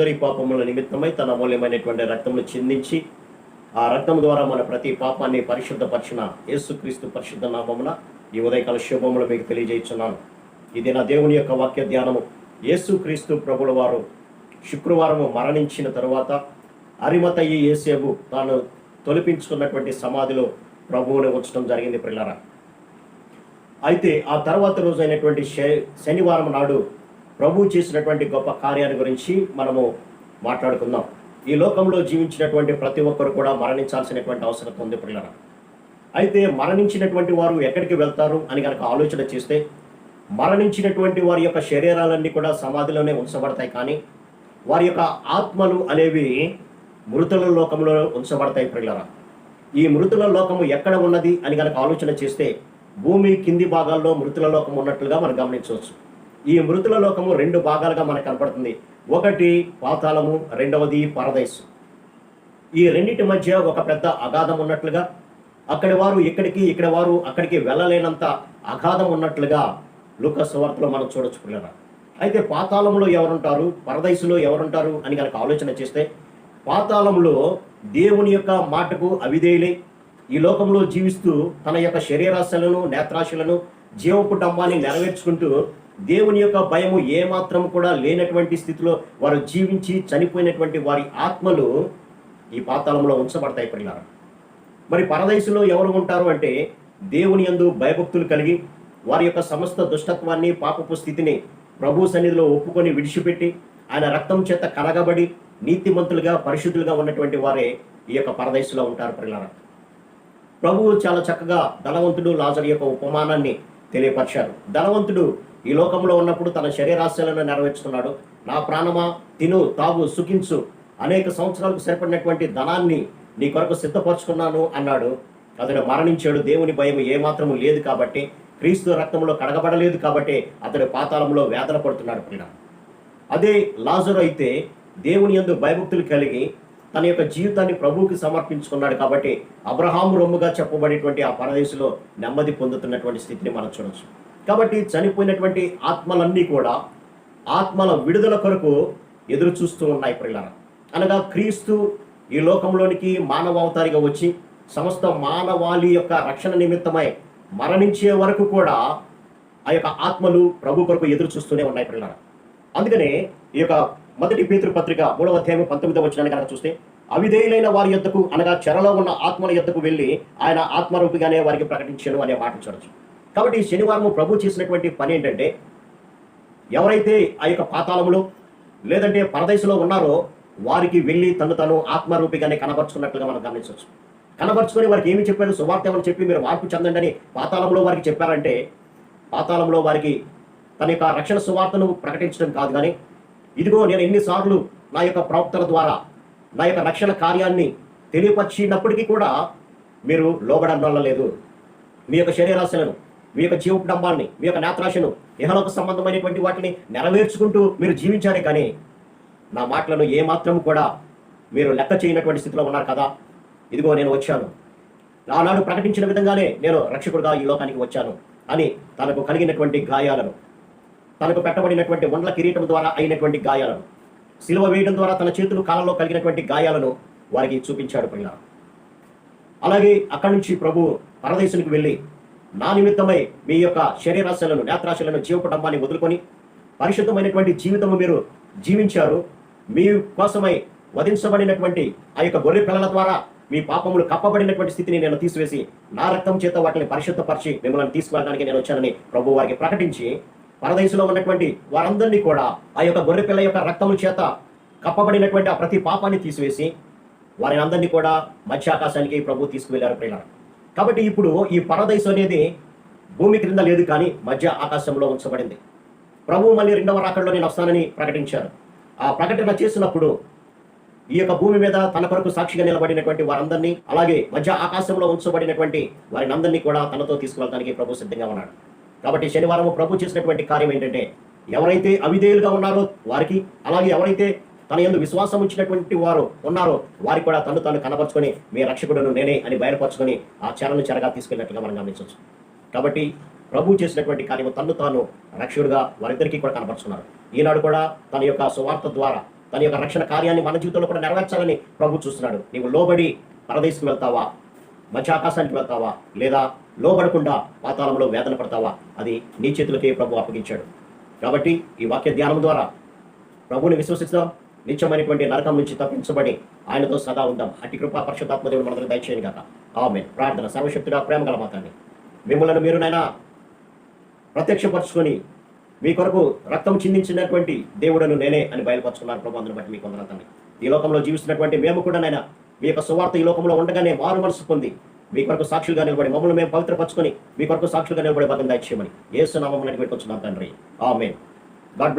అందరి పాపముల నిమిత్తమై తన అమూల్యమైనటువంటి రక్తమును చిందించి ఆ రక్తం ద్వారా మన ప్రతి పాపాన్ని పరిశుద్ధపరిచిన యేసుక్రీస్తు పరిశుద్ధ నామమున ఈ ఉదయకాల శుభములు మీకు తెలియజేస్తున్నాను. ఇది నా దేవుని యొక్క వాక్య ధ్యానము యేసుక్రీస్తు ప్రభుల వారు శుక్రవారము మరణించిన తరువాత అరిమతయ్యి యేసేబు తాను తొలిపించుకున్నటువంటి సమాధిలో ప్రభువుని ఉంచడం జరిగింది పిల్లరా అయితే ఆ తర్వాత రోజు అయినటువంటి శ- శనివారం నాడు ప్రభు చేసినటువంటి గొప్ప కార్యాన్ని గురించి మనము మాట్లాడుకుందాం. ఈ లోకంలో జీవించినటువంటి ప్రతి ఒక్కరు కూడా మరణించాల్సినటువంటి అవసరం ఉంది పిల్లరా అయితే మరణించినటువంటి వారు ఎక్కడికి వెళ్తారు అని కనుక ఆలోచన చేస్తే మరణించినటువంటి వారి యొక్క శరీరాలన్నీ కూడా సమాధిలోనే ఉంచబడతాయి కానీ వారి యొక్క ఆత్మలు అనేవి మృతుల లోకంలో ఉంచబడతాయి పిల్లరా ఈ మృతుల లోకము ఎక్కడ ఉన్నది అని కనుక ఆలోచన చేస్తే భూమి కింది భాగాల్లో మృతుల లోకం ఉన్నట్లుగా మనం గమనించవచ్చు. ఈ మృతుల లోకము రెండు భాగాలుగా మనకు కనపడుతుంది. ఒకటి పాతాళము రెండవది పరదైసు ఈ రెండింటి మధ్య ఒక పెద్ద అగాధం ఉన్నట్లుగా అక్కడి వారు ఇక్కడికి ఇక్కడ వారు అక్కడికి వెళ్ళలేనంత అగాధం ఉన్నట్లుగా లుక వార్తలో మనం చూడొచ్చు పిల్లరా అయితే పాతాళంలో ఎవరుంటారు? పరదైసులో ఎవరుంటారు? అని కనుక ఆలోచన చేస్తే పాతాళంలో దేవుని యొక్క మాటకు అవిధేయులై ఈ లోకంలో జీవిస్తూ తన యొక్క శరీరాశలను నేత్రాశలను జీవపు డంబాన్ని నెరవేర్చుకుంటూ దేవుని యొక్క భయము ఏమాత్రం కూడా లేనటువంటి స్థితిలో వారు జీవించి చనిపోయినటువంటి వారి ఆత్మలు ఈ పాతాళంలో ఉంచబడతాయి పిల్లరా మరి పరదైసులో ఎవరు ఉంటారు అంటే దేవుని యందు భయభక్తులు కలిగి వారి యొక్క సమస్త దుష్టత్వాన్ని పాపపు స్థితిని ప్రభు సన్నిధిలో ఒప్పుకొని విడిచిపెట్టి ఆయన రక్తం చేత కరగబడి నీతిమంతులుగా పరిశుద్ధులుగా ఉన్నటువంటి వారే ఈ యొక్క పరదేశంలో ఉంటారు పిల్లరా ప్రభువు చాలా చక్కగా ధనవంతుడు లాజర్ యొక్క ఉపమానాన్ని తెలియపరిచారు. ధనవంతుడు ఈ లోకంలో ఉన్నప్పుడు తన శరీరాశలను నెరవేర్చుకున్నాడు. నా ప్రాణమా? తిను తాగు సుఖించు. అనేక సంవత్సరాలకు సరిపడినటువంటి ధనాన్ని నీ కొరకు సిద్ధపరచుకున్నాను అన్నాడు. అతడు మరణించాడు. దేవుని భయం ఏమాత్రము లేదు కాబట్టి క్రీస్తు రక్తంలో కడగబడలేదు కాబట్టి అతడు పాతాళంలో వేదన పడుతున్నాడు పిల్ల. అదే లాజరు అయితే దేవుని యందు భయభక్తులు కలిగి తన యొక్క జీవితాన్ని ప్రభువుకి సమర్పించుకున్నాడు కాబట్టి అబ్రహాం రొమ్ముగా చెప్పబడేటువంటి ఆ పరదేశంలో నెమ్మది పొందుతున్నటువంటి స్థితిని మనం చూడొచ్చు. కాబట్టి చనిపోయినటువంటి ఆత్మలన్నీ కూడా ఆత్మల విడుదల కొరకు ఎదురు చూస్తూ ఉన్నాయి పిల్లల అనగా క్రీస్తు ఈ లోకంలోనికి మానవావతారిగా వచ్చి సమస్త మానవాళి యొక్క రక్షణ నిమిత్తమై మరణించే వరకు కూడా ఆ యొక్క ఆత్మలు ప్రభు కొరకు ఎదురు చూస్తూనే ఉన్నాయి పిల్లల అందుకనే ఈ యొక్క మొదటి పేతృ పత్రిక మూడవ అధ్యాయం పంతొమ్మిదవ వచ్చిన కనుక చూస్తే అవిధేయులైన వారి యొద్దకు అనగా చెరలో ఉన్న ఆత్మల యొద్దకు వెళ్ళి ఆయన ఆత్మరూపిగానే వారికి ప్రకటించాడు అనే మాట చూడొచ్చు. కాబట్టి ఈ శనివారం ప్రభు చేసినటువంటి పని ఏంటంటే ఎవరైతే ఆ యొక్క పాతాళములో లేదంటే పరదేశంలో ఉన్నారో వారికి వెళ్ళి తను తను ఆత్మరూపిగానే కనబరుచుకున్నట్లుగా మనం గమనించవచ్చు. కనబరుచుకొని వారికి ఏమి చెప్పారు? సువార్త ఏమని చెప్పి మీరు మార్పు చెందండి అని పాతాళంలో వారికి చెప్పారంటే పాతాళంలో వారికి తన యొక్క రక్షణ సువార్తను ప్రకటించడం కాదు కానీ ఇదిగో నేను ఎన్నిసార్లు నా యొక్క ప్రవక్తల ద్వారా నా యొక్క రక్షణ కార్యాన్ని తెలియపరిచినప్పటికీ కూడా మీరు లోబడనలేదు మీ యొక్క శరీరాశలను మీ యొక్క జీవకుటుంబాన్ని మీ యొక్క నేత్రాశను ఇహలోక సంబంధమైనటువంటి వాటిని నెరవేర్చుకుంటూ మీరు జీవించారే కానీ నా మాటలను ఏమాత్రం కూడా మీరు లెక్క చేయనటువంటి స్థితిలో ఉన్నారు కదా? ఇదిగో నేను వచ్చాను. నానాడు ప్రకటించిన విధంగానే నేను రక్షకుడుగా ఈ లోకానికి వచ్చాను అని తనకు కలిగినటువంటి గాయాలను తనకు పెట్టబడినటువంటి వండ్ల కిరీటం ద్వారా అయినటువంటి గాయాలను సిలువ వేయడం ద్వారా తన చేతులు కాలంలో కలిగినటువంటి గాయాలను వారికి చూపించాడు పిల్ల అలాగే అక్కడి నుంచి ప్రభు పరదేశానికి వెళ్ళి నా నిమిత్తమై మీ యొక్క శరీరాశలను నేత్రాశలను జీవకుటుంబాన్ని వదులుకొని పరిశుద్ధమైనటువంటి జీవితము మీరు జీవించారు. మీ కోసమై వధించబడినటువంటి ఆ యొక్క గొర్రె పిల్లల ద్వారా మీ పాపములు కప్పబడినటువంటి స్థితిని నేను తీసివేసి నా రక్తం చేత వాటిని పరిశుద్ధపరిచి మిమ్మల్ని తీసుకువెళ్ళడానికి నేను వచ్చానని ప్రభు వారికి ప్రకటించి పరదేశంలో ఉన్నటువంటి వారందరినీ కూడా ఆ యొక్క గొర్రె పిల్ల యొక్క రక్తము చేత కప్పబడినటువంటి ఆ ప్రతి పాపాన్ని తీసివేసి వారిని అందరినీ కూడా మధ్యాకాశానికి ప్రభు తీసుకువెళ్ళారు ప్రియులారా. కాబట్టి ఇప్పుడు ఈ పరదేశం అనేది భూమి క్రింద లేదు కానీ మధ్య ఆకాశంలో ఉంచబడింది. ప్రభు మళ్ళీ రెండవ రాకడలో నేను వస్తానని ప్రకటించారు. ఆ ప్రకటన చేసినప్పుడు ఈ యొక్క భూమి మీద తన కొరకు సాక్షిగా నిలబడినటువంటి వారందరినీ అలాగే మధ్య ఆకాశంలో ఉంచబడినటువంటి వారిని అందరినీ కూడా తనతో తీసుకువెళ్ళడానికి ప్రభు సిద్ధంగా ఉన్నాడు. కాబట్టి శనివారం ప్రభు చేసినటువంటి కార్యం ఏంటంటే ఎవరైతే అవిధేయులుగా ఉన్నారో వారికి అలాగే ఎవరైతే తన ఎందు విశ్వాసం ఉంచినటువంటి వారు ఉన్నారో. వారికి కూడా తను తాను కనపరుచుకొని మీ రక్షకుడును నేనే అని బయలుపరచుకొని ఆ చెరను చెరగా తీసుకెళ్ళినట్లుగా మనం గమనించవచ్చు. కాబట్టి ప్రభు చేసినటువంటి కార్యము తను తాను రక్షకుడుగా వారిద్దరికీ కూడా కనపరుచుకున్నారు ఈనాడు కూడా తన యొక్క సువార్త ద్వారా తన యొక్క రక్షణ కార్యాన్ని మన జీవితంలో కూడా నెరవేర్చాలని ప్రభు చూస్తున్నాడు. నీవు లోబడి పరదేశం వెళ్తావా? మధ్య ఆకాశానికి వెళ్తావా? లేదా లోబడకుండా పాతాళంలో వేదన పడతావా? అది నీ చేతులకే ప్రభు అప్పగించాడు. కాబట్టి ఈ వాక్య ధ్యానం ద్వారా ప్రభువుని విశ్వసిస్తాం నిత్యమైనటువంటి నరకం నుంచి తప్పించబడి ఆయనతో సదా ఉందాం అతి కృపా పరిశుద్ధాత్మదేవుడు మనందరూ దయచేయను కాక ఆమె ప్రార్థన సర్వశక్తుడా ప్రేమ గల మాతాన్ని మిమ్మల్ని మీరునైనా ప్రత్యక్షపరచుకొని మీ కొరకు రక్తం చిందించినటువంటి దేవుడను నేనే అని బయలుపరుచుకున్నారు ప్రభు. అందుని బట్టి మీకు వందనాలు ఈ లోకంలో జీవిస్తున్నటువంటి మేము కూడా నైనా మీ యొక్క సువార్త ఈ లోకంలో ఉండగానే మారు మనసు పొంది మీ కొరకు సాక్షులుగా నిలబడి మమ్మల్ని మేము పవిత్రపరచుకొని మీ కొరకు సాక్షులుగా నిలబడి భద్రం దాచేయమని ఏసు నామం పెట్టుకొచ్చున్నాం తండ్రి. ఆమె గాడ్ బ్లెస్